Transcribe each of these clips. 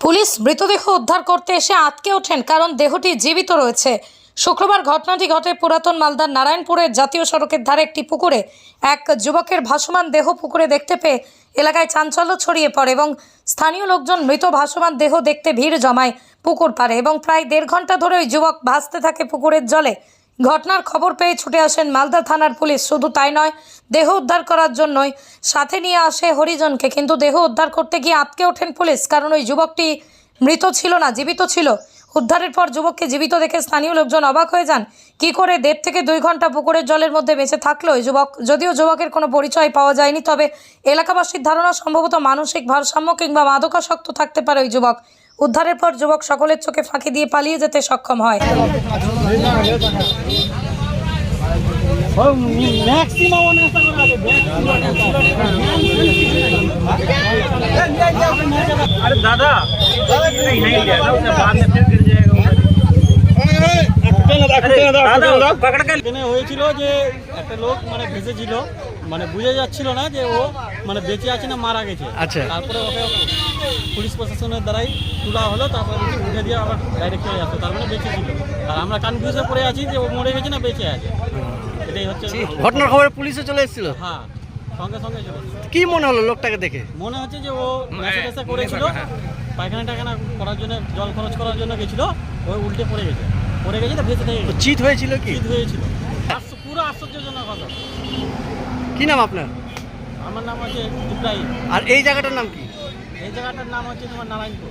Police মৃতদেহ উদ্ধার করতে এসে আটকে ওঠেন কারণ দেহটি জীবিত রয়েছে। শুক্রবার ঘটনাটি ঘটে পুরাতন মালদার নারায়ণপুরের জাতীয় সড়কের ধারে একটি পুকুরে। এক যুবকের ভাসমান দেহ পুকুরে দেখতে পেয়ে এলাকায় চাঞ্চল্য ছড়িয়ে পড়ে এবং স্থানীয় লোকজন মৃত ভাসমান দেহ দেখতে ভিড় জমায় পুকুর পাড়ে এবং প্রায় দেড় ঘণ্টা ধরে ওই যুবক ভাসতে থাকে পুকুরের জলে। ঘটনার খবর পেয়ে ছুটে আসেন মালদা থানার পুলিশ। শুধু তাই নয়, দেহ উদ্ধার করার জন্যই সাথে নিয়ে আসে হরিজনকে, কিন্তু দেহ উদ্ধার করতে গিয়ে আটকে ওঠেন পুলিশ, কারণ ওই যুবকটি মৃত ছিল না, জীবিত ছিল। উদ্ধারের পর যুবককে জীবিত দেখে স্থানীয় লোকজন অবাক হয়ে যান কি করে দেড় থেকে দুই ঘন্টা পুকুরের জলের মধ্যে বেঁচে থাকলো ওই যুবক যদিও যুবকের কোনো পরিচয় পাওয়া যায়নি তবে এলাকাবাসীর ধারণা সম্ভবত মানসিক ভারসাম্য কিংবা মাদকাসক্ত থাকতে পারে ওই যুবক উদ্ধারের পর যুবক সকলের চোখে ফাঁকি দিয়ে পালিয়ে যেতে সক্ষম হয় मैक्सिमम होने ऐसा करा दे अरे दादा नहीं नहीं এখানে হয়েছিল যে একটা লোক মানে ভেসেছিল মানে বুঝে যাচ্ছিল না যে ও মানে বেঁচে আছে না মারা গেছে। আচ্ছা। তারপরে ওকে পুলিশ প্রশাসনের দ্বারাই তোলা হলো তারপরে উঠে দিয়ে আবার ডাইরেক্ট চলে আসতো তার মানে বেঁচে ছিল। আর আমরা কনফিউজে পড়ে আছি যে ও মরে গেছে না বেঁচে আছে। এটাই হচ্ছে ঘটনার খবরে পুলিশে চলে এসেছিল? হ্যাঁ সঙ্গে সঙ্গে কি মনে হলো লোকটাকে দেখে? মনে হচ্ছে যে ও নেশা টেশা করেছিল পায়খানা টায়খানা করার জন্য জল খরচ করার জন্য গেছিল ও উল্টে পড়ে গেছে। পড়ে গেছে তো ভেসে থেকে তো চিট হয়েছিল কি? শীত হয়েছিল। পুরো আশ্চর্যজনক কথা। কি নাম আপনার? আমার নাম হচ্ছে ইব্রাহিম। আর এই জায়গাটার নাম কি? এই জায়গাটার নাম হচ্ছে তোমার নারায়ণপুর।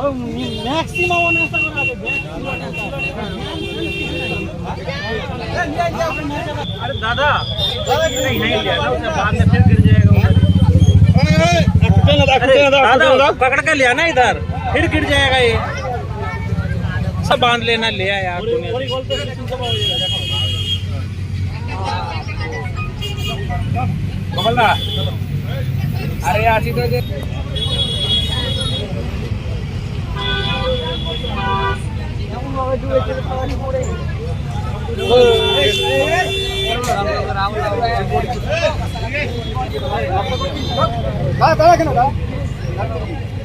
मैक्सिमम अरे दादा नहीं नहीं बाद में फिर गिर जाएगा। अरे दादा पकड़ के लिया ना इधर। फिर गिर जाएगा ये। अच्छा बाँध लेना ले आया अरे आशी तो দাদা দাদা কেন দাদা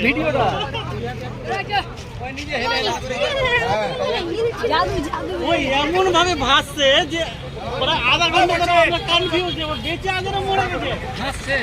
ভিডিওটা ওই এমন ভাবে ভাসছে যে ওরা আধা ঘণ্টা ধরে আমরা কনফিউজ বেঁচে না মরে গেছে? ভাসছে।